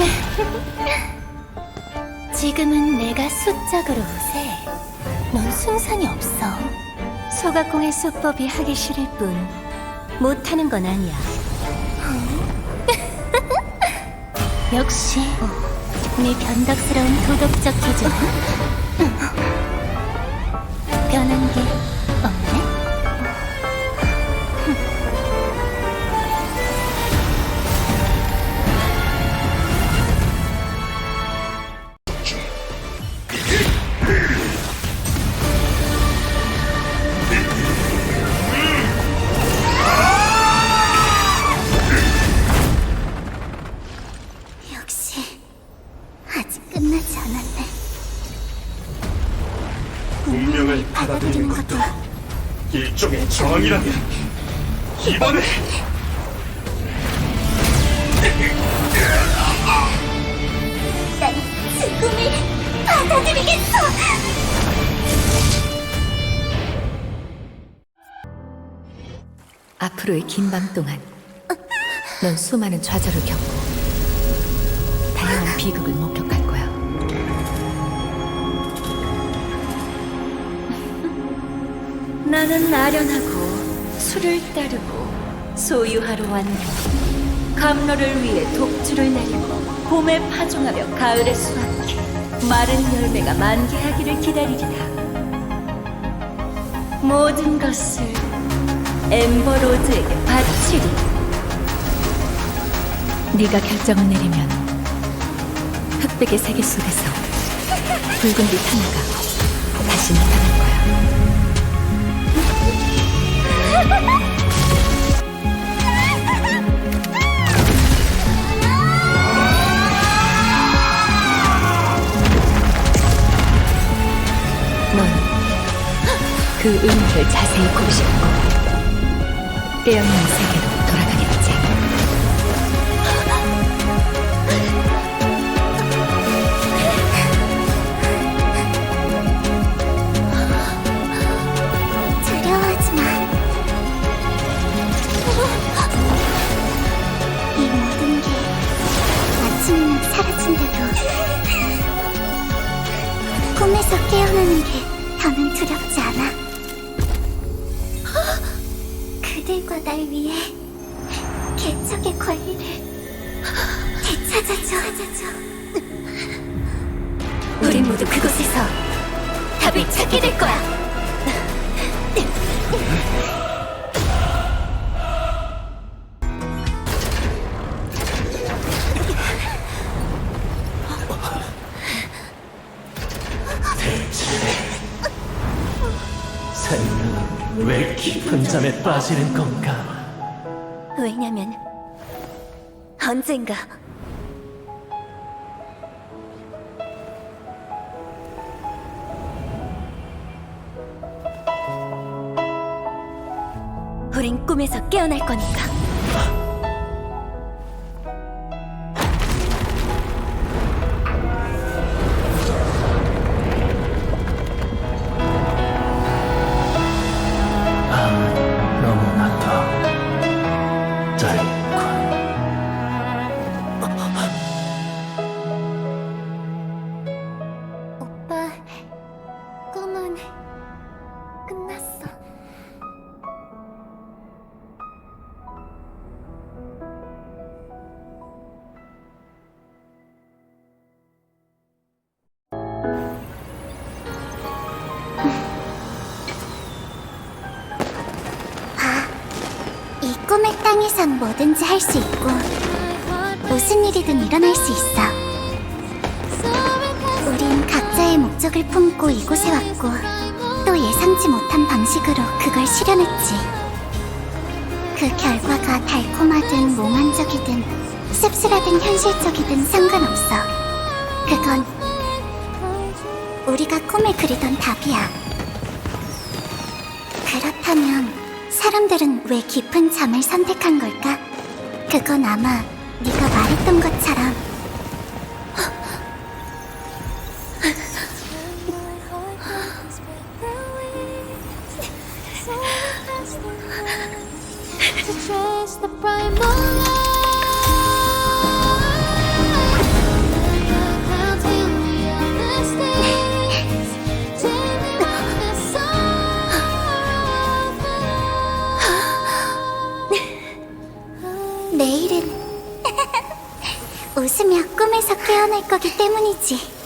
지금은 내가 수적으로 우세. 넌 순산이 없어. 소각공의 수법이 하기 싫을 뿐 못하는 건 아니야. 역시 네 변덕스러운 도덕적 기준 변한 게 받아들이는 것도 일종의 정이라면 이번에 난 죽음을 받아들이겠어. 앞으로의 긴 밤 동안 넌 수많은 좌절을 겪고 다양한 비극을 목격할 거 나는 아련하고 술을 따르고 소유하러 왔네. 감로를 위해 독주를 내리고 봄에 파종하며 가을에 수확해 마른 열매가 만개하기를 기다리리라. 모든 것을 엠버로드에게 바치리. 네가 결정을 내리면 흑백의 세계 속에서 붉은 빛 하나가 다시 나타날 거야. 넌그 의미를 자세히 고르셨고 깨어있는 세계로 꿈에서 깨어나는 게 더는 두렵지 않아. 그들과 날 위해 개척의 권리를 되찾아줘. 우린 모두 그곳에서 답을 찾게 될 거야. 왜 깊은 잠에 빠지는 건가? 왜냐면 언젠가 우린 꿈에서 깨어날 거니까. 꿈의 땅에선 뭐든지 할 수 있고 무슨 일이든 일어날 수 있어. 우린 각자의 목적을 품고 이곳에 왔고 또 예상치 못한 방식으로 그걸 실현했지. 그 결과가 달콤하든 몽환적이든 씁쓸하든 현실적이든 상관없어. 그건 우리가 꿈에 그리던 답이야. 그렇다면 사람들은 왜 깊은 잠을 선택한 걸까? 그건 아마 네가 말했던 것처럼 내일은 웃으며 꿈에서 깨어날 거기 때문이지.